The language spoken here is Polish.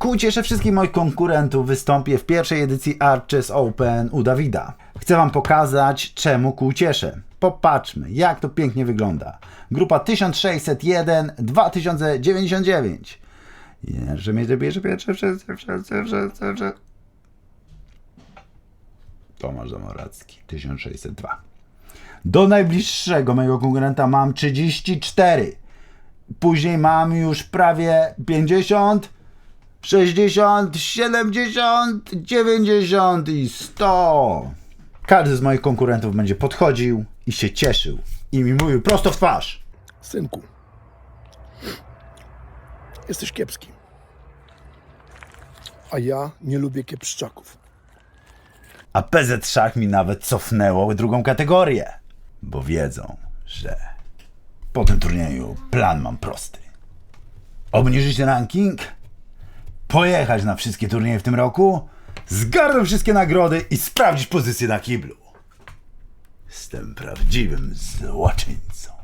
Ku cieszę wszystkich moich konkurentów wystąpię w pierwszej edycji Arches Open u Dawida. Chcę wam pokazać, czemu ku cieszę. Popatrzmy, jak to pięknie wygląda. Grupa 1601 2099. Jeszcze mnie bierze pierwsze, wszyscy, wszyscy, wszyscy, wszyscy. Tomasz Zamoracki, 1602. Do najbliższego mojego konkurenta mam 34. Później mam już prawie 50, 60, 70, 90 i 100. Każdy z moich konkurentów będzie podchodził i się cieszył. I mi mówił prosto w twarz. Synku, jesteś kiepski. A ja nie lubię kiepszczaków. A PZ Szach mi nawet cofnęło drugą kategorię. Bo wiedzą, że po tym turnieju plan mam prosty. Obniżyć ranking, pojechać na wszystkie turnieje w tym roku, zgarnąć wszystkie nagrody i sprawdzić pozycję na kiblu. Jestem prawdziwym złoczyńcą.